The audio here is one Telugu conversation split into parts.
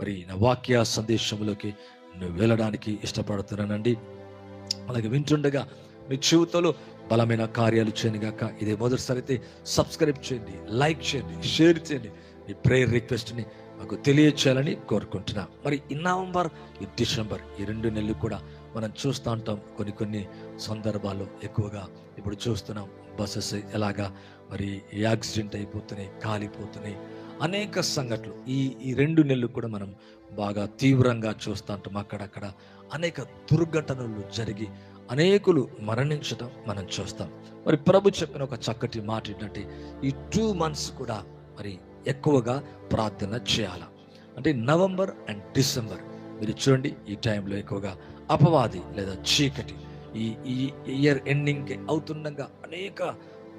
మరి నా వాక్య సందేశంలోకి నువ్వు వెళ్ళడానికి ఇష్టపడుతున్నానండి. అలాగే వింటుండగా మీ జీవితంలో బలమైన కార్యాలు చేయను గాక. ఇదే మొదటిసారి అయితే సబ్స్క్రైబ్ చేయండి లైక్ చేయండి షేర్ చేయండి. మీ ప్రేయర్ రిక్వెస్ట్ని మాకు తెలియచేయాలని కోరుకుంటున్నా. మరి ఈ నవంబర్ ఈ డిసెంబర్ ఈ రెండు నెలలు కూడా మనం చూస్తూ ఉంటాం. కొన్ని కొన్ని సందర్భాల్లో ఎక్కువగా ఇప్పుడు చూస్తున్నాం. బస్సెస్ ఎలాగా? మరి యాక్సిడెంట్ అయిపోతున్నాయి కాలిపోతున్నాయి. అనేక సంఘటనలు. ఈ ఈ రెండు నెలలు కూడా మనం బాగా తీవ్రంగా చూస్తూ ఉంటాం అక్కడక్కడ. అనేక దుర్ఘటనలు జరిగి అనేకులు మరణించడం మనం చూస్తాం. మరి ప్రభు చెప్పిన ఒక చక్కటి మాట ఏంటంటే ఈ టూ మంత్స్ కూడా మరి ఎక్కువగా ప్రార్థన చేయాల. అంటే నవంబర్ అండ్ డిసెంబర్. మీరు చూడండి ఈ టైంలో ఎక్కువగా అపవాది లేదా చీకటి. ఈ ఈ ఇయర్ ఎండింగ్ అవుతుండగా అనేక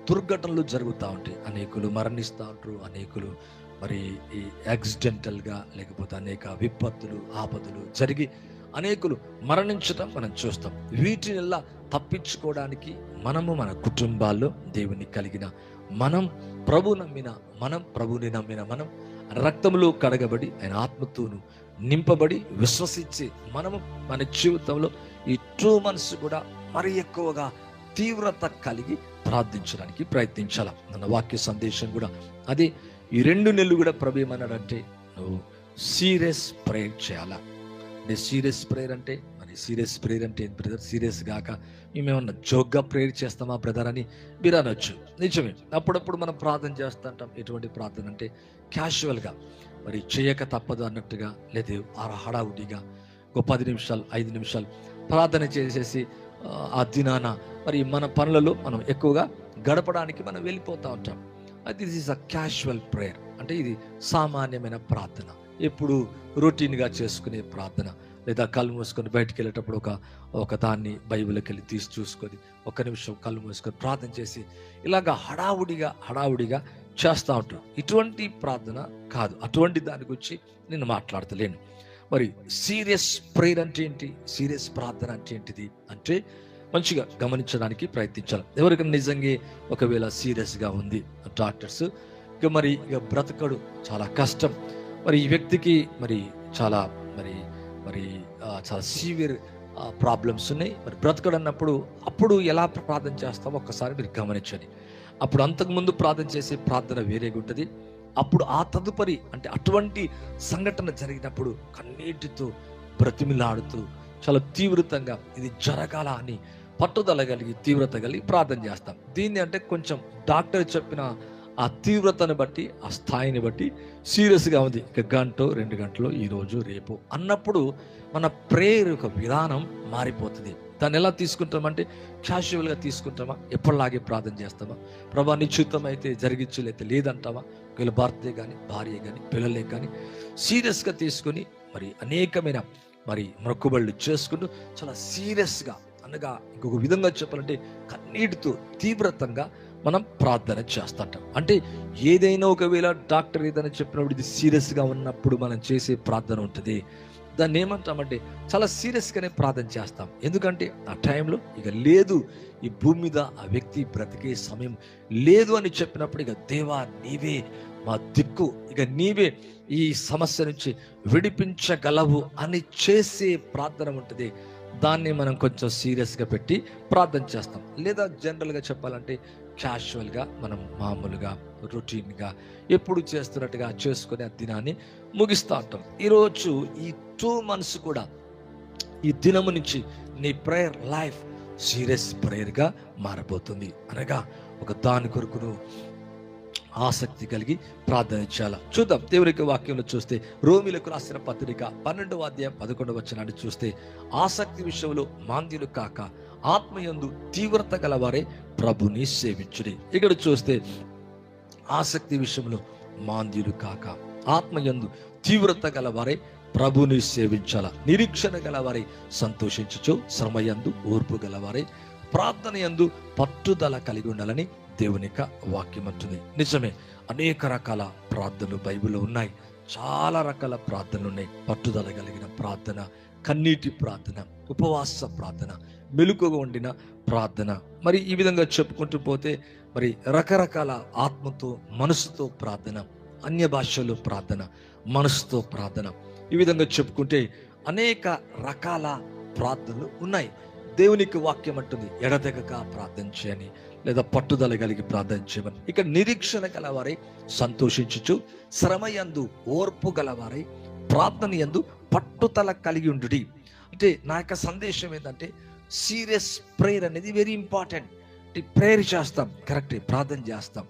దుర్ఘటనలు జరుగుతూ ఉంటాయి. అనేకులు మరణిస్తూ ఉంటారు అనేకులు మరి ఈ యాక్సిడెంటల్గా లేకపోతే అనేక విపత్తులు ఆపదలు జరిగి అనేకులు మరణించటం మనం చూస్తాం. వీటినిల్లా తప్పించుకోవడానికి మనము మన కుటుంబాల్లో దేవుని కలిగిన మనం ప్రభు నమ్మిన మనం ప్రభుని నమ్మిన మనం రక్తంలో కడగబడి ఆయన ఆత్మతోను నింపబడి విశ్వసించి మనము మన జీవితంలో ఈ ట్రూ మనసు కూడా మరి ఎక్కువగా తీవ్రత కలిగి ప్రార్థించడానికి ప్రయత్నించాల? మన వాక్య సందేశం కూడా అది ఈ రెండు నెలలు కూడా ప్రభు ఏమన్నాడంటే నువ్వు సీరియస్ ప్రేయర్ చేయాలా? అంటే సీరియస్ ప్రేయర్ అంటే మరి సీరియస్ ప్రేయర్ అంటే ఏంటి బ్రదర్? సీరియస్ గాక మేమేమన్నా జోక్గా ప్రేయర్ చేస్తామా బ్రదర్ అని మీరు అనొచ్చు. నిజమే. అప్పుడప్పుడు మనం ప్రార్థన చేస్తుంటాం. ఎటువంటి ప్రార్థన అంటే క్యాషువల్గా మరి చేయక తప్పదు అన్నట్టుగా లేదా ఆ హడావుడిగా ఒక పది నిమిషాలు ఐదు నిమిషాలు ప్రార్థన చేసేసి ఆ, దినాన మరి మన పనులలో మనం ఎక్కువగా గడపడానికి మనం వెళ్ళిపోతూ ఉంటాం. This is a casual prayer అంటే ఇది సామాన్యమైన ప్రార్థన. ఎప్పుడు రొటీన్గా చేసుకునే ప్రార్థన. లేదా కళ్ళు మూసుకొని బయటికి వెళ్ళేటప్పుడు ఒక ఒక దాన్ని బైబిల్కి వెళ్ళి తీసి చూసుకొని ఒక నిమిషం కళ్ళు మూసుకొని ప్రార్థన చేసి ఇలాగా హడావుడిగా హడావుడిగా చేస్తూ ఉంటారు ఇటువంటి ప్రార్థన కాదు. అటువంటి దాని గురించి నేను మాట్లాడతలేను. మరి సీరియస్ ప్రేయర్ అంటే ఏంటి? సీరియస్ ప్రార్థన అంటే ఏంటిది? అంటే మంచిగా గమనించడానికి ప్రయత్నించాలి. ఎవరికైనా నిజంగా ఒకవేళ సీరియస్గా ఉంది డాక్టర్స్ ఇక మరి ఇక బ్రతకడు చాలా కష్టం. మరి ఈ వ్యక్తికి మరి చాలా మరి మరి చాలా సీవియర్ ప్రాబ్లమ్స్ ఉన్నాయి. మరి బ్రతకడు అన్నప్పుడు అప్పుడు ఎలా ప్రార్థన చేస్తామో ఒక్కసారి మీరు గమనించండి. అప్పుడు అంతకుముందు ప్రార్థన చేసే ప్రార్థన వేరేగా ఉంటుంది. అప్పుడు ఆ తదుపరి అంటే అటువంటి సంఘటన జరిగినప్పుడు కన్నీటితో బ్రతిమిలాడుతూ చాలా తీవ్రతంగా ఇది జరగాల అని పట్టుదల కలిగి తీవ్రత కలిగి ప్రార్థన చేస్తాం. దీన్ని అంటే కొంచెం డాక్టర్ చెప్పిన ఆ తీవ్రతను బట్టి ఆ స్థాయిని బట్టి సీరియస్గా ఉంది. ఇక గంట రెండు గంటలు ఈరోజు రేపు అన్నప్పుడు మన ప్రేయర్ యొక్క విధానం మారిపోతుంది. దాన్ని ఎలా తీసుకుంటామంటే క్యాషువల్గా తీసుకుంటామా? ఎప్పటిలాగే ప్రార్థన చేస్తామా? ప్రభా నిశ్చితం అయితే లేదంటావా? వీళ్ళ భర్తే కానీ భార్య కానీ పిల్లలే కానీ సీరియస్గా తీసుకొని మరి అనేకమైన మరి మొక్కుబళ్ళు చేసుకుంటూ చాలా సీరియస్గా అనగా ఇంకొక విధంగా చెప్పాలంటే కన్నీటితో తీవ్రతంగా మనం ప్రార్థన చేస్తాం అంటే ఏదైనా ఒకవేళ డాక్టర్ ఏదైనా చెప్పినప్పుడు ఇది సీరియస్గా ఉన్నప్పుడు మనం చేసే ప్రార్థన ఉంటుంది. దాన్ని ఏమంటామంటే చాలా సీరియస్గానే ప్రార్థన చేస్తాం. ఎందుకంటే ఆ టైంలో ఇక లేదు ఈ భూమి మీద ఆ వ్యక్తి బ్రతికే సమయం లేదు అని చెప్పినప్పుడు ఇక దేవా నీవే మా దిక్కు. ఇక నీవే ఈ సమస్య నుంచి విడిపించగలవు అని చేసే ప్రార్థన ఉంటుంది. దాన్ని మనం కొంచెం సీరియస్గా పెట్టి ప్రార్థన చేస్తాం. లేదా జనరల్గా చెప్పాలంటే క్యాషువల్గా మనం మామూలుగా రొటీన్గా ఎప్పుడు చేస్తున్నట్టుగా చేసుకునే ఆ దినాన్ని ముగిస్తూ ఉంటాం. ఈరోజు ఈ టూ మంత్స్ కూడా ఈ దినము నుంచి నీ ప్రేయర్ లైఫ్ సీరియస్ ప్రేయర్గా మారబోతుంది. అనగా ఒక దాని కొరకు నువ్వు ఆసక్తి కలిగి ప్రార్థన చేయాలి? చూద్దాం. దేవునికి వాక్యంలో చూస్తే రోమిలకు రాసిన పత్రిక పన్నెండవ అధ్యాయం పదకొండవ వచనాన్ని చూస్తే ఆసక్తి విషయంలో మాంద్యులు కాక ఆత్మయందు తీవ్రత గలవారే ప్రభుని సేవించుడి. ఇక్కడ చూస్తే ఆసక్తి విషయంలో మాంద్యులు కాక ఆత్మయందు తీవ్రత గలవారే ప్రభుని సేవించాల? నిరీక్షణ గలవారే సంతోషించుచు శ్రమయందు ఓర్పు గలవారే ప్రార్థన యందు పట్టుదల కలిగి ఉండాలని దేవుని యొక్క వాక్యం అంటుంది నిజమే అనేక రకాల ప్రార్థనలు బైబిల్లో ఉన్నాయి. చాలా రకాల ప్రార్థనలు ఉన్నాయి. పట్టుదల కలిగిన ప్రార్థన కన్నీటి ప్రార్థన ఉపవాస ప్రార్థన మెలుకుగా ఉండిన ప్రార్థన. మరి ఈ విధంగా చెప్పుకుంటూ పోతే మరి రకరకాల ఆత్మతో మనసుతో ప్రార్థన అన్య భాషలో ప్రార్థన మనసుతో ప్రార్థన. ఈ విధంగా చెప్పుకుంటే అనేక రకాల ప్రార్థనలు ఉన్నాయి. దేవునికి వాక్యం అంటుంది ఎడతెగక ప్రార్థన చేయని లేదా పట్టుదల కలిగి ప్రార్థన చేయమని. ఇక నిరీక్షణ గలవారై సంతోషించుచు శ్రమయందు ఓర్పు గలవారై ప్రార్థన యందు పట్టుదల కలిగి ఉండు అంటే నా యొక్క సందేశం ఏంటంటే సీరియస్ ప్రేయర్ అనేది వెరీ ఇంపార్టెంట్ ప్రేయర్ చేస్తాం కరెక్ట్ ప్రార్థన చేస్తాం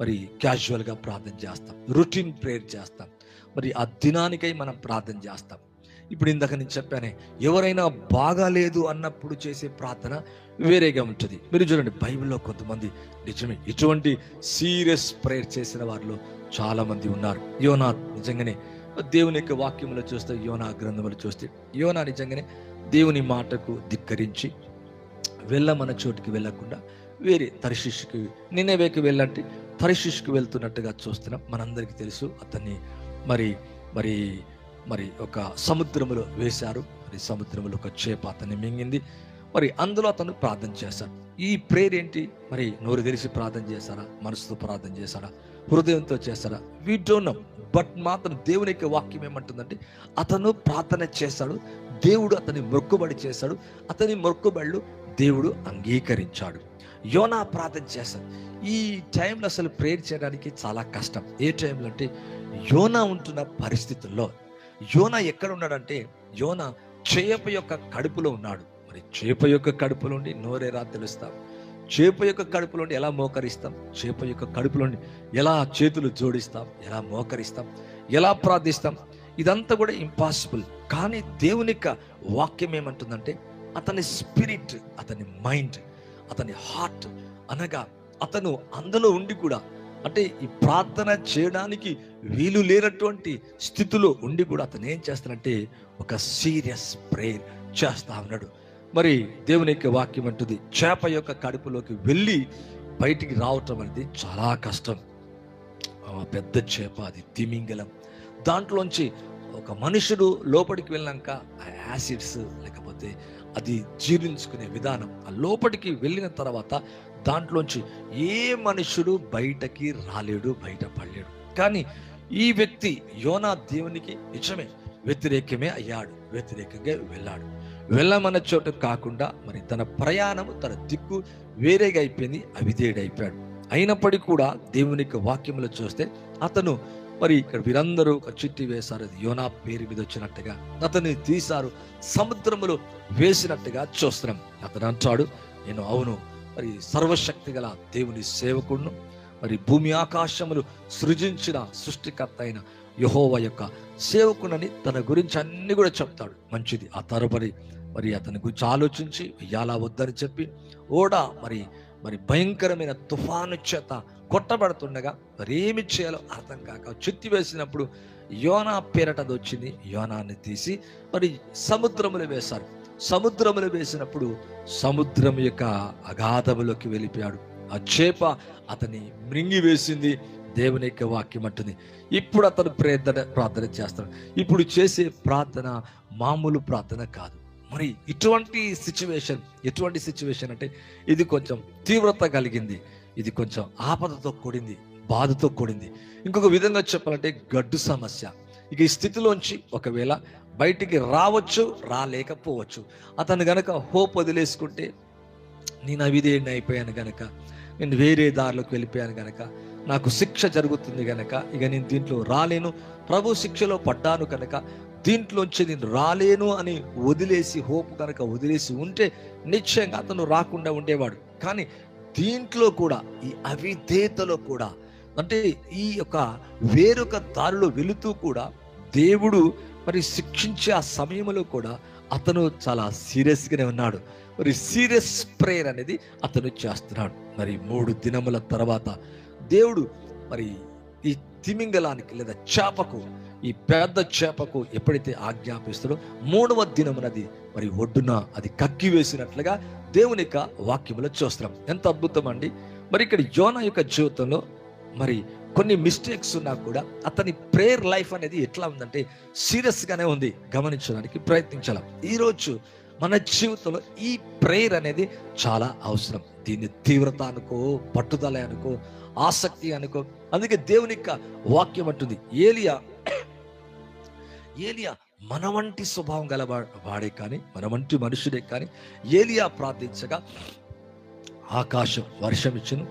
మరి క్యాజువల్గా ప్రార్థన చేస్తాం రొటీన్ ప్రేయర్ చేస్తాం మరి ఆ దినానికై మనం ప్రార్థన చేస్తాం. ఇప్పుడు ఇందాక నేను చెప్పానే ఎవరైనా బాగాలేదు అన్నప్పుడు చేసే ప్రార్థన వేరేగా ఉంటుంది. మీరు చూడండి బైబిల్లో కొంతమంది నిజమే ఇటువంటి సీరియస్ ప్రేయర్ చేసిన వారిలో చాలామంది ఉన్నారు. యోనా నిజంగానే దేవుని యొక్క వాక్యములు చూస్తే యోనా గ్రంథములు చూస్తే యోనా నిజంగానే దేవుని మాటకు ధిక్కరించి వెళ్ళమన్న చోటుకి వెళ్ళకుండా వేరే తరిశిష్కి నిన్నవేకి వెళ్ళంటే తరిశిష్కి వెళ్తున్నట్టుగా చూస్తున్నాం. మనందరికీ తెలుసు అతన్ని. మరి మరి మరి ఒక సముద్రములో వేశారు. మరి సముద్రములో ఒక చేప అతన్ని మింగింది. మరి అందులో అతను ప్రార్థన చేశాడు. ఈ ప్రేయర్ ఏంటి? మరి నోరు తెరిచి ప్రార్థన చేశారా? మనసుతో ప్రార్థన చేశారా? హృదయంతో చేశారా? వీ డోంట్ నో బట్ మాత్రం దేవుని యొక్క వాక్యం ఏమంటుందంటే అతను ప్రార్థన చేశాడు. దేవుడు అతని మొక్కుబడి చేశాడు. అతని మొక్కుబడులు దేవుడు అంగీకరించాడు. యోనా ప్రార్థన చేశాడు. ఈ టైంలో అసలు ప్రేయర్ చేయడానికి చాలా కష్టం. ఏ టైంలో అంటే యోనా ఉంటున్న పరిస్థితుల్లో యోన ఎక్కడ ఉన్నాడంటే చేప యొక్క కడుపులో ఉన్నాడు. మరి చేప యొక్క కడుపులోండి నోరేరా తెలుస్తాం చేప యొక్క కడుపులోండి ఎలా మోకరిస్తాం? చేప యొక్క కడుపులోండి ఎలా చేతులు జోడిస్తాం? ఎలా మోకరిస్తాం? ఎలా ప్రార్థిస్తాం? ఇదంతా కూడా ఇంపాసిబుల్ కానీ దేవుని యొక్క వాక్యం ఏమంటుందంటే అతని స్పిరిట్ అతని మైండ్ అతని హార్ట్ అనగా అతను అందులో ఉండి కూడా అంటే ఈ ప్రార్థన చేయడానికి వీలు లేనటువంటి స్థితిలో ఉండి కూడా అతను ఏం చేస్తానంటే ఒక సీరియస్ ప్రేయర్ చేస్తా ఉన్నాడు. మరి దేవుని యొక్క వాక్యం అంటుంది చేప యొక్క కడుపులోకి వెళ్ళి బయటికి రావటం అనేది చాలా కష్టం. పెద్ద చేప అది తిమింగలం. దాంట్లోంచి ఒక మనుషుడు లోపలికి వెళ్ళాక ఆ యాసిడ్స్ లేకపోతే అది జీర్ణించుకునే విధానం ఆ లోపలికి వెళ్ళిన తర్వాత దాంట్లోంచి ఏ మనుషుడు బయటకి రాలేడు బయట పడలేడు. కానీ ఈ వ్యక్తి యోనా దేవునికి నిజమే వ్యతిరేకమే అయ్యాడు వ్యతిరేకంగా వెళ్ళాడు. వెళ్ళమన్న చోట కాకుండా మరి తన ప్రయాణం తన దిక్కు వేరేగా అయిపోయింది అవిధేయుడైపోయాడు అయినప్పటికీ కూడా దేవునికి వాక్యములు చూస్తే అతను మరి ఇక్కడ వీరందరూ ఒక చిట్టి వేశారు అది యోనా పేరు మీద వచ్చినట్టుగా. అతన్ని తీశారు సముద్రములో వేసినట్టుగా చూస్తున్నాం. అతను అంటాడు నేను అవును మరి సర్వశక్తి గల దేవుని సేవకుడును మరి భూమి ఆకాశములు సృజించిన సృష్టికర్త అయిన యహోవ యొక్క సేవకునని తన గురించి అన్ని కూడా చెప్తాడు. మంచిది. ఆ తరపరి మరి అతని గురించి ఆలోచించి వెయ్యాలా వద్దని చెప్పి ఓడ మరి మరి భయంకరమైన తుఫాను చేత కొట్టబడుతుండగా మరి ఏమి చేయాలో అర్థం కాక చిత్తి వేసినప్పుడు యోనా పేరటది వచ్చింది. యోనాన్ని తీసి మరి సముద్రములు వేశారు. సముద్రములు వేసినప్పుడు సముద్రం యొక్క అగాధములోకి వెళ్ళిపోయాడు. ఆ చేప అతని మృంగి వేసింది దేవుని యొక్క వాక్యం అంటుంది. ఇప్పుడు అతను ప్రార్థన ప్రార్థన చేస్తాడు. ఇప్పుడు చేసే ప్రార్థన మామూలు ప్రార్థన కాదు. మరి ఇటువంటి సిచ్యువేషన్ ఎటువంటి సిచ్యువేషన్ అంటే ఇది కొంచెం తీవ్రత కలిగింది. ఇది కొంచెం ఆపదతో కూడింది బాధతో కూడింది. ఇంకొక విధంగా చెప్పాలంటే గడ్డు సమస్య. ఇక ఈ స్థితిలోంచి ఒకవేళ బయటికి రావచ్చు రాలేకపోవచ్చు. అతను గనక హోప్ వదిలేసుకుంటే నేను అవిధేయుడిని అయిపోయాను గనక నేను వేరే దారిలోకి వెళ్ళిపోయాను గనక నాకు శిక్ష జరుగుతుంది గనక ఇక నేను దీంట్లో రాలేను ప్రభు శిక్షలో పడ్డాను కనుక దీంట్లోంచి నేను రాలేను అని వదిలేసి హోప్ కనుక వదిలేసి ఉంటే నిశ్చయంగా అతను రాకుండా ఉండేవాడు. కానీ దీంట్లో కూడా ఈ అవిధేతలో కూడా అంటే ఈ యొక్క వేరొక దారిలో వెళుతూ కూడా దేవుడు మరి శిక్షించే ఆ సమయంలో కూడా అతను చాలా సీరియస్గానే ఉన్నాడు. మరి సీరియస్ ప్రేయర్ అనేది అతను చేస్తున్నాడు. మరి మూడు దినముల తర్వాత దేవుడు మరి ఈ తిమింగలానికి లేదా చేపకు ఈ పెద్ద చేపకు ఎప్పుడైతే ఆజ్ఞాపిస్తాడో మూడవ దినమునది మరి ఒడ్డున అది కక్కి వేసినట్లుగా దేవుని యొక్క వాక్యములో చూస్తున్నాం. ఎంత అద్భుతం అండి. మరి ఇక్కడ యోన యొక్క జీవితంలో మరి కొన్ని మిస్టేక్స్ ఉన్నా కూడా అతని ప్రేయర్ లైఫ్ అనేది ఎట్లా ఉందంటే సీరియస్గానే ఉంది. గమనించడానికి ప్రయత్నించాలి? ఈరోజు మన జీవితంలో ఈ ప్రేయర్ అనేది చాలా అవసరం. దీన్ని తీవ్రత అనుకో పట్టుదల అనుకో ఆసక్తి అనుకో అందుకే దేవుని యొక్క వాక్యం అంటుంది. ఏలియా ఏలియా మన వంటి స్వభావం గల వాడే కానీ మన వంటి మనుషుడే కానీ ఏలియా ప్రార్థించగా ఆకాశం వర్షం ఇచ్చును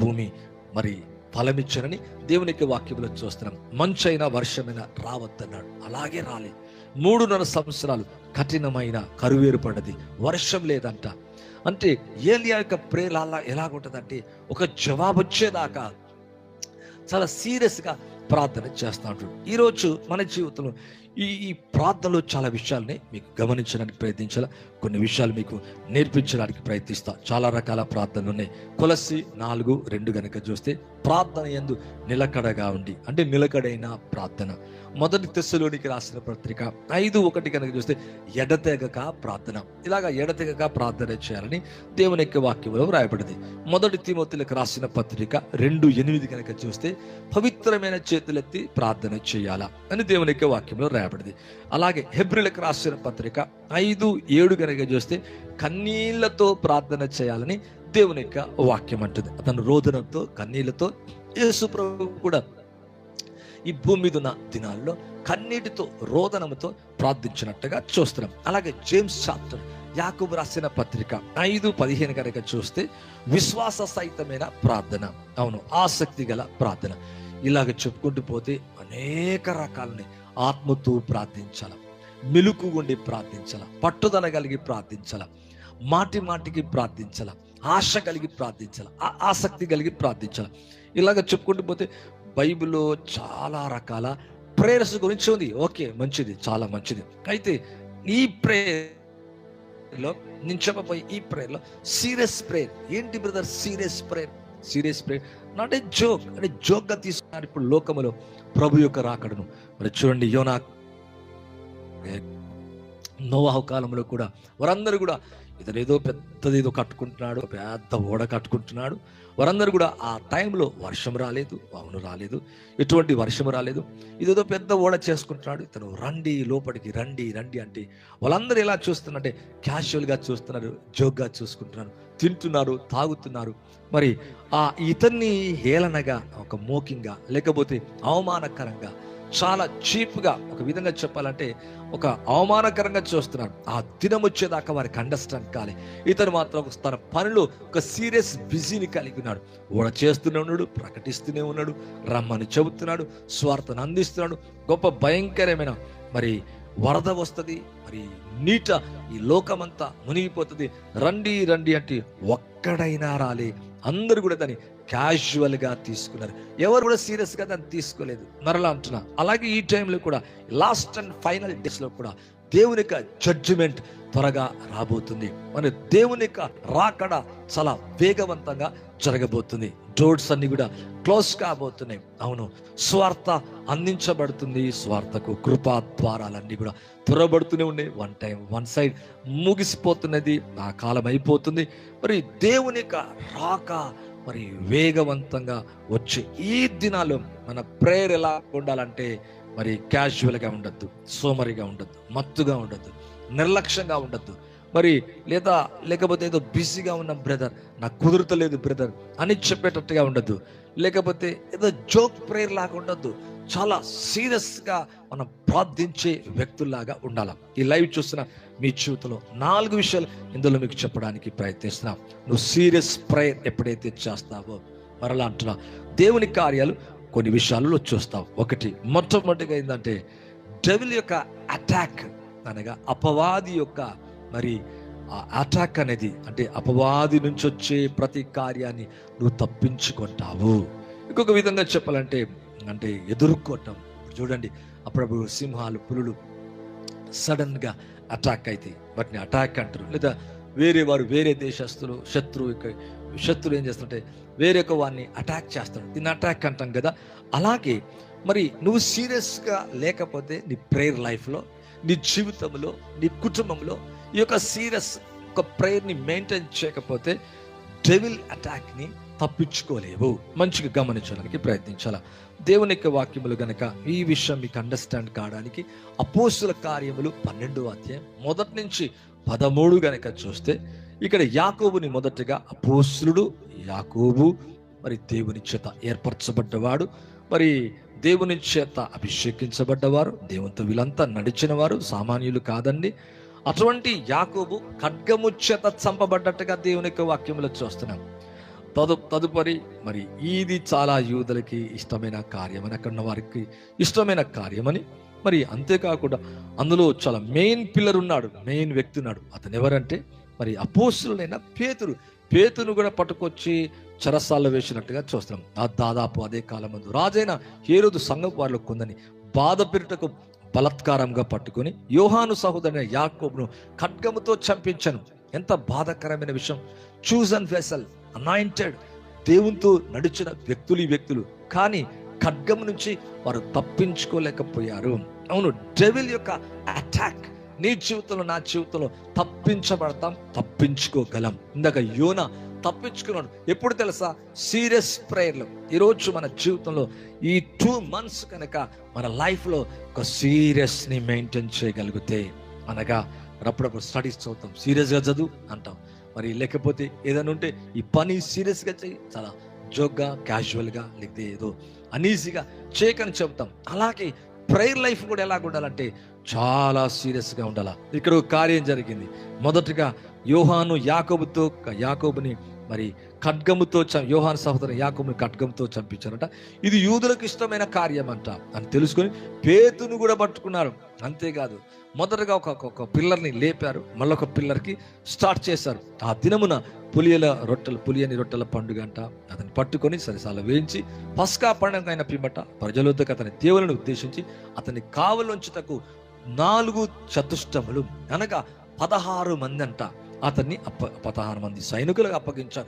భూమి మరి ఫలమిచ్చనని దేవునికి వాక్యంలో చూస్తున్నాం. మంచైనా వర్షమైన రావద్దన్నాడు. అలాగే రాలే. మూడున్నర సంవత్సరాలు కఠినమైన కరువు ఏర్పడ్డది వర్షం లేదంట. అంటే ఏలియా యొక్క ప్రేల ఎలాగుంటుందంటే ఒక జవాబు వచ్చేదాకా చాలా సీరియస్గా ప్రార్థన చేస్తూ ఉంటాడు. ఈరోజు మన జీవితంలో ఈ ఈ ప్రార్థనలో చాలా విషయాల్ని మీకు గమనించడానికి ప్రయత్నించాల? కొన్ని విషయాలు మీకు నేర్పించడానికి ప్రయత్నిస్తా. చాలా రకాల ప్రార్థనలు ఉన్నాయి. కొలసి నాలుగు రెండు గనక చూస్తే ప్రార్థన ఎందు నిలకడగా ఉండి అంటే నిలకడైన ప్రార్థన. మొదటి తెస్సులోనికి రాసిన పత్రిక ఐదు ఒకటి కనుక చూస్తే ఎడతెగక ప్రార్థన. ఇలాగా ఎడతెగక ప్రార్థన చేయాలని దేవుని యొక్క వాక్యంలో రాయబడింది మొదటి తిమోతులకు రాసిన పత్రిక రెండు ఎనిమిది కనుక చూస్తే పవిత్రమైన చేతులెత్తి ప్రార్థన చేయాలా అని దేవుని యొక్క వాక్యంలో రాయబడింది. అలాగే హెబ్రిలకు రాసిన పత్రిక ఐదు ఏడు కనుక చూస్తే కన్నీళ్ళతో ప్రార్థన చేయాలని దేవుని యొక్క వాక్యం అంటుంది. అతను రోదనంతో కన్నీళ్ళతో యేసు ప్రభు కూడా ఈ భూమి మీద ఉన్న దినాల్లో కన్నీటితో రోదనముతో ప్రార్థించినట్టుగా చూస్తున్నాం. అలాగే జేమ్స్ చాప్టర్ యాకూబ్ రాసిన పత్రిక ఐదు పదిహేను కనుక చూస్తే విశ్వాస సహితమైన ప్రార్థన. అవును ఆసక్తి గల ప్రార్థన. ఇలాగ చెప్పుకుంటూ పోతే అనేక రకాలని ఆత్మతో ప్రార్థించాల. మెలుకు ఉండి ప్రార్థించాల. పట్టుదల కలిగి ప్రార్థించాల. మాటి మాటికి ప్రార్థించాల. ఆశ కలిగి ప్రార్థించాల. ఆ- ఆసక్తి కలిగి ప్రార్థించాల. ఇలాగ చెప్పుకుంటూ పోతే బైబిల్లో చాలా రకాల ప్రేయర్స్ గురించి ఉంది. ఓకే మంచిది చాలా మంచిది. అయితే ఈ ప్రేయర్లో నేను చెప్పబోయే ఈ ప్రేయర్లో సీరియస్ ప్రేయర్ ఏంటి brother serious prayer serious prayer not a joke అంటే జోక్గా తీసుకున్నారు ఇప్పుడు లోకములో. ప్రభు యొక్క రాకడను. మరి చూడండి యోనా నోవాహు కాలంలో కూడా వారందరూ కూడా ఇతను ఏదో పెద్దది ఏదో కట్టుకుంటున్నాడు పెద్ద ఓడ కట్టుకుంటున్నాడు. వారందరూ కూడా ఆ టైంలో వర్షం రాలేదు అవును రాలేదు ఎటువంటి వర్షం రాలేదు. ఇదేదో పెద్ద ఓడ చేసుకుంటున్నాడు. ఇతను రండి లోపలికి రండి రండి అంటే వాళ్ళందరూ ఎలా చూస్తున్నారంటే క్యాషువల్గా చూస్తున్నారు జోక్గా చూసుకుంటున్నారు. తింటున్నారు తాగుతున్నారు. మరి ఆ ఇతన్ని హేళనగా ఒక మోకింగ్గా లేకపోతే అవమానకరంగా చాలా చీప్గా ఒక విధంగా చెప్పాలంటే ఒక అవమానకరంగా చూస్తున్నాడు. ఆ దినం వచ్చేదాకా వారికి అండర్స్టాండ్ కాలే. ఇతను మాత్రం తన పనిలో ఒక సీరియస్ బిజీని కలిగి ఉన్నాడు. ఓడ చేస్తూనే ఉన్నాడు ప్రకటిస్తూనే ఉన్నాడు రమ్మని చెబుతున్నాడు స్వార్థను అందిస్తున్నాడు. గొప్ప భయంకరమైన మరి వరద వస్తుంది మరి నీట ఈ లోకమంతా మునిగిపోతుంది. రండి రండి అంటే ఒక్కడైనా రాలే. అందరూ కూడా దాన్ని క్యాజువల్గా తీసుకున్నారు. ఎవరు కూడా సీరియస్గా దాన్ని తీసుకోలేదు. మరలా అంటున్నా అలాగే ఈ టైంలో కూడా లాస్ట్ అండ్ ఫైనల్ డేస్లో కూడా దేవుని యొక్క జడ్జిమెంట్ త్వరగా రాబోతుంది. మరి దేవుని యొక్క రాకడ చాలా వేగవంతంగా జరగబోతుంది. డోర్స్ అన్ని కూడా క్లోజ్ కాబోతున్నాయి. అవును స్వార్థ అందించబడుతుంది. స్వార్థకు కృపా ద్వారాలన్నీ కూడా త్వరబడుతూనే ఉన్నాయి. వన్ టైం వన్ సైడ్ ముగిసిపోతున్నది. ఆ కాలం అయిపోతుంది. మరి దేవుని యొక్క రాక మరి వేగవంతంగా వచ్చే ఈ దినాలు మన ప్రేయర్ ఎలా ఉండాలంటే మరి క్యాజువల్గా ఉండద్దు సోమరిగా ఉండద్దు మత్తుగా ఉండద్దు నిర్లక్ష్యంగా ఉండద్దు. మరి లేదా లేకపోతే ఏదో బిజీగా ఉన్న బ్రదర్ నాకు కుదురుతలేదు బ్రదర్ అని చెప్పేటట్టుగా ఉండద్దు. లేకపోతే ఏదో జోక్ ప్రేయర్ లాగా ఉండద్దు. చాలా సీరియస్గా మనం ప్రార్థించే వ్యక్తుల్లాగా ఉండాలి? ఈ లైవ్ చూసిన మీ జీవితంలో నాలుగు విషయాలు ఇందులో మీకు చెప్పడానికి ప్రయత్నిస్తున్నాం. నువ్వు సీరియస్ ప్రేయర్ ఎప్పుడైతే చేస్తావో మరలా అంటున్నా. దేవుని కార్యాలు కొన్ని విషయాలలో చూస్తావు ఒకటి మొట్టమొదటిగా ఏంటంటే డెవిల్ యొక్క అటాక్ అనగా అపవాది యొక్క మరి ఆ అటాక్ అనేది అంటే అపవాది నుంచి వచ్చే ప్రతి కార్యాన్ని నువ్వు తప్పించుకుంటావు. ఇంకొక విధంగా చెప్పాలంటే అంటే ఎదుర్కోవటం. చూడండి అప్పుడప్పుడు సింహాలు పులులు సడన్గా అటాక్ అయితే వాటిని అటాక్ అంటారు. లేదా వేరే వారు వేరే దేశస్తులు శత్రువు శత్రువు ఏం చేస్తుంటే వేరే ఒక వారిని అటాక్ చేస్తాడు దీన్ని అటాక్ అంటాం కదా. అలాగే మరి నువ్వు సీరియస్గా లేకపోతే నీ ప్రేయర్ లైఫ్లో నీ జీవితంలో నీ కుటుంబంలో ఈ యొక్క సీరియస్ ఒక ప్రేయర్ని మెయింటైన్ చేయకపోతే డెవిల్ అటాక్ని తప్పించుకోలేవు. మంచిగా గమనించడానికి ప్రయత్నించాల? దేవుని యొక్క వాక్యములు గనక ఈ విషయం మీకు అండర్స్టాండ్ కావడానికి అపోసుల కార్యములు పన్నెండో అధ్యాయం మొదటి నుంచి పదమూడు గనక చూస్తే ఇక్కడ యాకోబుని మొదటగా అపోసులుడు యాకోబు మరి దేవుని చేత ఏర్పరచబడ్డవాడు మరి దేవుని చేత అభిషేకించబడ్డవారు దేవునితో వీళ్ళంతా నడిచిన వారు సామాన్యులు కాదండి. అటువంటి యాకోబు ఖడ్గము చేత చంపబడ్డట్టుగా దేవుని యొక్క వాక్యంలో చూస్తున్నాం. తదు తదుపరి మరి ఇది చాలా యూదులకి ఇష్టమైన కార్యమని అక్కడ ఉన్న వారికి ఇష్టమైన కార్యమని మరి అంతేకాకుండా అందులో చాలా మెయిన్ పిల్లర్ ఉన్నాడు మెయిన్ వ్యక్తి ఉన్నాడు. అతను ఎవరంటే మరి అపోసులైన పేతురు. పేతును కూడా పట్టుకొచ్చి చరసాల్లో వేసినట్టుగా చూస్తున్నాం. దాదాపు అదే కాలం ముందు రాజైన ఏ రోజు సంఘపు వారిలో కొందని బాధ పెరుటకు బలత్కారంగా పట్టుకొని యోహాను సహోదరిన యాకోబ్ను ఖడ్గముతో చంపించను. ఎంత బాధాకరమైన విషయం. చూజ్ అండ్ వెసల్ అనాయింటెడ్ దేవునితో నడిచిన వ్యక్తులు ఈ వ్యక్తులు. కానీ ఖడ్గం నుంచి వారు తప్పించుకోలేకపోయారు. అవును డెవిల్ యొక్క అటాక్ నీ జీవితంలో నా జీవితంలో తప్పించబడతాం తప్పించుకోగలం. ఇందాక యోన తప్పించుకున్నాడు. ఎప్పుడు తెలుసా? సీరియస్ ప్రేయర్లు. ఈరోజు మన జీవితంలో ఈ టూ మంత్స్ కనుక మన లైఫ్లో ఒక సీరియస్ని మెయింటైన్ చేయగలిగితే అనగా అప్పుడప్పుడు స్టడీస్ చదువుతాం. సీరియస్గా చదువు అంటాం. మరి లేకపోతే ఏదైనా ఉంటే ఈ పని సీరియస్గా చేయి చాలా జోక్గా క్యాజువల్గా లేకపోతే ఏదో అనీజీగా చేయకని చెప్తాం అలాగే ప్రేయర్ లైఫ్ కూడా ఎలా ఉండాలంటే చాలా సీరియస్గా ఉండాలా. ఇక్కడ ఒక కార్యం జరిగింది. మొదటగా యోహాను యాకోబుతో యాకోబుని మరి ఖడ్గముతో యోహాన్ యోహాను సహోదరు యాకోబుని ఖడ్గంతో చంపించారంట. ఇది యూదులకు ఇష్టమైన కార్యం అంట అని తెలుసుకొని పేతును కూడా పట్టుకున్నారు. అంతేకాదు మొదటగా ఒక ఒక- పిల్లర్ని లేపారు. మళ్ళొక పిల్లర్కి స్టార్ట్ చేశారు. ఆ దినమున పులియల రొట్టెల పులియని రొట్టెల పండుగ అంట. అతన్ని పట్టుకొని సరిసాల వేయించి పస్కా పండుగ అయిన పిమ్మట ప్రజల అతని దేవులను ఉద్దేశించి అతని కావలుంచుటకు నాలుగు చతుష్టములు అనగా పదహారు మంది అంట. అతన్ని అప్ప పదహారు మంది సైనికులకు అప్పగించారు.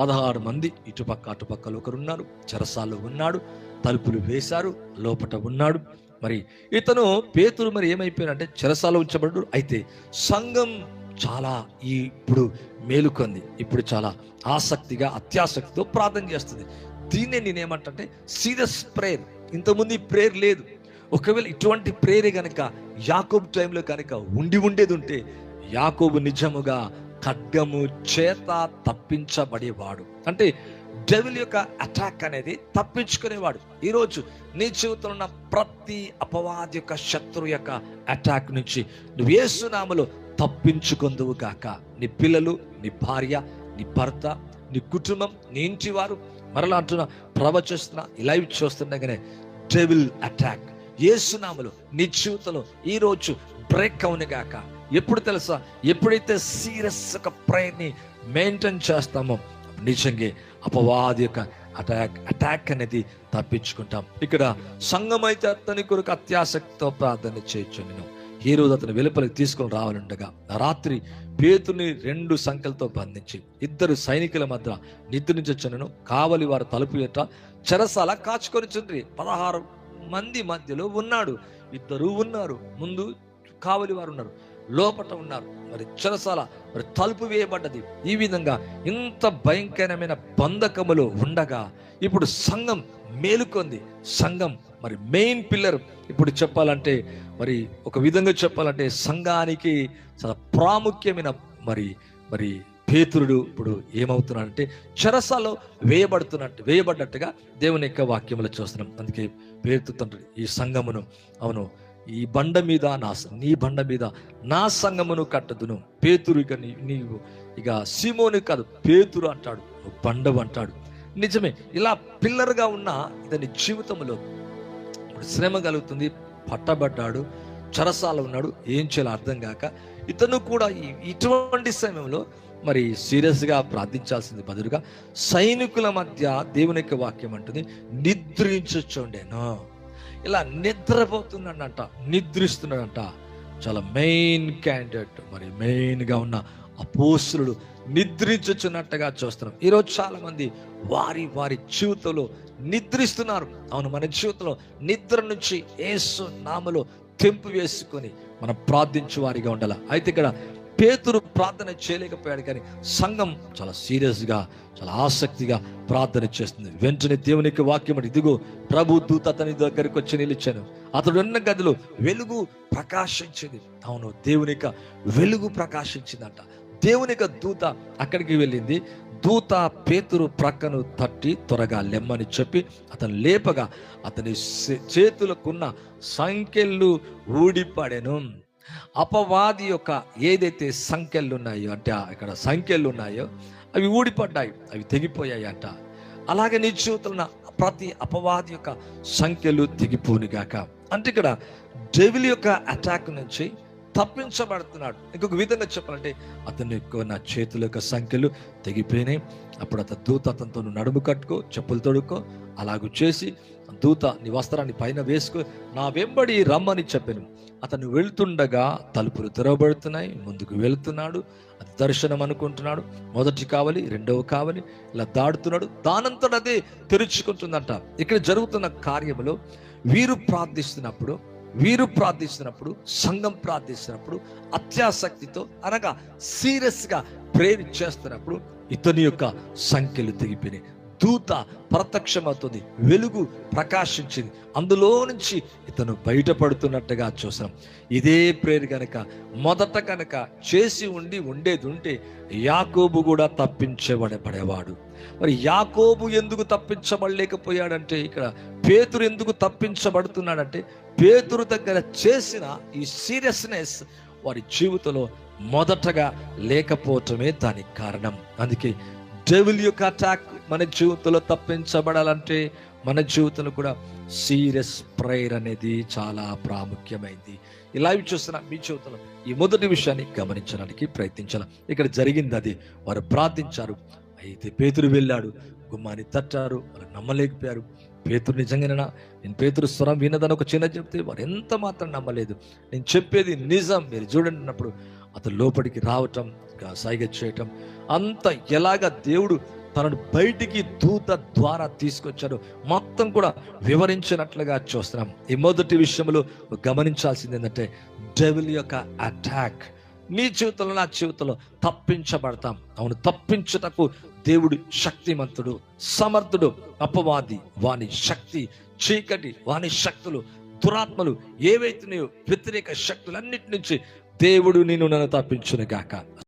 పదహారు మంది ఇటుపక్క అటుపక్కలు ఒకరు ఉన్నారు చెరసాల్లో ఉన్నాడు. తలుపులు వేశారు. లోపట ఉన్నాడు. మరి ఇతను పేతురు మరి ఏమైపోయాడంటే చెరసాల ఉంచబడ్డు అయితే సంఘం చాలా ఈ ఇప్పుడు మేలుకొంది. ఇప్పుడు చాలా ఆసక్తిగా అత్యాసక్తితో ప్రార్థన చేస్తుంది. దీన్నే నేనేమంటే సీరియస్ ప్రేయర్. ఇంతకుముందు ఈ ప్రేయర్ లేదు. ఒకవేళ ఇటువంటి ప్రేరే కనుక యాకోబ్ టైంలో కనుక ఉండి ఉండేది ఉంటే యాకోబు నిజముగా ఖడ్గము చేత తప్పించబడేవాడు. అంటే డెవిల్ యొక్క అటాక్ అనేది తప్పించుకునేవాడు. ఈరోజు నీ జీవితంలో ఉన్న ప్రతి అపవాది యొక్క శత్రు యొక్క అటాక్ నుంచి నువ్వు ఏసునామలో తప్పించుకుందువు గాక. నీ పిల్లలు నీ భార్య నీ భర్త నీ కుటుంబం నీ ఇంటి వారు మరలా అంటున్నా ప్రవచిస్తున్న లైవ్ చూస్తుండగానే డెవిల్ అటాక్. ఏసునామలు నీ జీవితంలో ఈ రోజు బ్రేక్ అవును గాక. ఎప్పుడు తెలుసా? ఎప్పుడైతే సీరియస్ ఒక ప్రేయర్ని మెయింటైన్ చేస్తామో నిజంగా అపవాది యొక్క అటాక్ అటాక్ అనేది తప్పించుకుంటాం. ఇక్కడ సంఘం అయితే అతని కొరకు అత్యాసక్తితో ప్రార్థన చేయొచ్చు నేను ఈ రోజు అతను వెలుపలికి తీసుకొని రావాలండగా రాత్రి పేతుని రెండు సంఖ్యలతో బంధించి ఇద్దరు సైనికుల మధ్య నిద్రించొచ్చునను కావలి వారు తలుపు ఎట్ట చెరసాల కాచుకొని చుండ్రి. పదహారు మంది మధ్యలో ఉన్నాడు. ఇద్దరు ఉన్నారు. ముందు కావలి వారు ఉన్నారు. లోపట ఉన్నారు. మరి చెరసాల మరి తలుపు వేయబడ్డది. ఈ విధంగా ఇంత భయంకరమైన బంధకములు ఉండగా ఇప్పుడు సంఘం మేలుకొంది. సంఘం మరి మెయిన్ పిల్లర్ ఇప్పుడు చెప్పాలంటే మరి ఒక విధంగా చెప్పాలంటే సంఘానికి చాలా ప్రాముఖ్యమైన మరి మరి పేతురుడు ఇప్పుడు ఏమవుతున్నాడంటే చెరసాలో వేయబడుతున్నట్టు వేయబడ్డట్టుగా దేవుని యొక్క వాక్యములు చూస్తున్నాం. అందుకే పేతు తండ్రి ఈ సంఘమును అవును ఈ బండ మీద నా నీ బండ మీద నా సంగమును కట్టదును. పేతురు ఇక నీ నీవు ఇక సీమోని కాదు పేతురు అంటాడు బండవు అంటాడు. నిజమే ఇలా పిల్లర్గా ఉన్న ఇతని జీవితంలో ఇప్పుడు శ్రమ కలుగుతుంది పట్టబడ్డాడు చరసాల ఉన్నాడు ఏం చేయాలో అర్థం కాక ఇతను కూడా ఇటువంటి సమయంలో మరి సీరియస్గా ప్రార్థించాల్సింది బదులుగా సైనికుల మధ్య దేవుని యొక్క వాక్యం అంటుంది నిద్రించొచ్చుండేను ఇలా నిద్రపోతున్నాడంట నిద్రిస్తున్నాడంట. చాలా మెయిన్ క్యాండిడేట్ మరి మెయిన్గా ఉన్న అపోసులు నిద్రించుచున్నట్టుగా చూస్తున్నాం. ఈరోజు చాలామంది వారి వారి జీవితంలో నిద్రిస్తున్నారు. అవును మన జీవితంలో నిద్ర నుంచి ఏసు నామలో తెంపు వేసుకొని మనం ప్రార్థించు వారిగా ఉండాలి? అయితే ఇక్కడ పేతురు ప్రార్థన చేయలేకపోయాడు కానీ సంఘం చాలా సీరియస్గా చాలా ఆసక్తిగా ప్రార్థన చేస్తుంది. వెంటనే దేవునికి వాక్యం అంటే ఇదిగో ప్రభు దూత అతని దగ్గరికి వచ్చి నిలిచాను. అతడు ఉన్న గదిలో వెలుగు ప్రకాశించింది. అవును దేవుని యొక్క వెలుగు ప్రకాశించిందంట. దేవుని యొక్క దూత అక్కడికి వెళ్ళింది. దూత పేతురు ప్రక్కను తట్టి త్వరగా లెమ్మని చెప్పి అతను లేపగా అతని చేతులకున్న సంఖ్యలు ఊడిపడెను. అపవాది యొక్క ఏదైతే సంఖ్యలు ఉన్నాయో అంటే ఇక్కడ సంఖ్యలు ఉన్నాయో అవి ఊడిపడ్డాయి అవి తెగిపోయాయి అంట అలాగే నీ జీవితంలో ప్రతి అపవాది యొక్క సంఖ్యలు తెగిపోనిగాక అంటే ఇక్కడ డెవిల్ యొక్క అటాక్ నుంచి తప్పించబడుతున్నాడు. ఇంకొక విధంగా చెప్పాలంటే అతని యొక్క నా చేతుల యొక్క సంఖ్యలు తెగిపోయినాయి. అప్పుడు అతను దూత అతనితో నడుము కట్టుకో చెప్పులు తొడుక్కో అలాగూ చేసి దూత నీ వస్త్రాన్ని పైన వేసుకో నా వెంబడి రమ్మని చెప్పాను. అతను వెళ్తుండగా తలుపులు తెరవబడుతున్నాయి ముందుకు వెళ్తున్నాడు అది దర్శనం అనుకుంటున్నాడు. మొదటి కావాలి రెండవ కావాలి ఇలా దాడుతున్నాడు దానంతట అదే తెరుచుకుంటుందంట. ఇక్కడ జరుగుతున్న కార్యములో వీరు ప్రార్థిస్తున్నప్పుడు వీరు ప్రార్థిస్తున్నప్పుడు సంఘం ప్రార్థిస్తున్నప్పుడు అత్యాసక్తితో అనగా సీరియస్గా ప్రేర్ చేస్తున్నప్పుడు ఇతని యొక్క సంఖ్యలు తెగిపోయినాయి. దూత ప్రత్యక్షమవుతుంది వెలుగు ప్రకాశించింది. అందులో నుంచి ఇతను బయటపడుతున్నట్టుగా చూసాం ఇదే ప్రేరు కనుక మొదట కనుక చేసి ఉండి ఉండేది ఉంటే యాకోబు కూడా తప్పించబడబడేవాడు. మరి యాకోబు ఎందుకు తప్పించబడలేకపోయాడంటే ఇక్కడ పేతురు ఎందుకు తప్పించబడుతున్నాడంటే పేతురు దగ్గర చేసిన ఈ సీరియస్నెస్ వారి జీవితంలో మొదటగా లేకపోవటమే దానికి కారణం. అందుకే డెవిల్ యొక్క అటాక్ మన జీవితంలో తప్పించబడాలంటే మన జీవితంలో కూడా సీరియస్ ప్రేయర్ అనేది చాలా ప్రాముఖ్యమైంది. ఈ లైవ్ చూస్తున్న మీ జీవితంలో ఈ మొదటి విషయాన్ని గమనించడానికి ప్రయత్నించాలి? ఇక్కడ జరిగింది అది. వారు ప్రార్థించారు. అయితే పేతురు వెళ్ళాడు. గుమ్మాన్ని తట్టారు. వాళ్ళు నమ్మలేకపోయారు. పేతురు నిజంగానేనా? నేను పేతురు స్వరం వినదని ఒక చిన్న చెప్తే వారు ఎంత మాత్రం నమ్మలేదు. నేను చెప్పేది నిజం. మీరు చూడండి అన్నప్పుడు అతను లోపలికి రావటం ఇంకా సైగ చేయటం అంత ఎలాగ దేవుడు తనను బయటికి దూత ద్వారా తీసుకొచ్చాడు మొత్తం కూడా వివరించినట్లుగా చూస్తున్నాం. ఈ మొదటి విషయంలో గమనించాల్సింది ఏంటంటే డెవిల్ యొక్క అటాక్ నీ జీవితంలో నా జీవితంలో తప్పించబడతాం. అవును తప్పించుటకు దేవుడు శక్తిమంతుడు సమర్థుడు అపవాది వాని శక్తి చీకటి వాని శక్తులు దురాత్మలు ఏవైతున్నాయో వ్యతిరేక శక్తులన్నిటి నుంచి దేవుడు నిన్ను నన్ను తప్పించును గాక.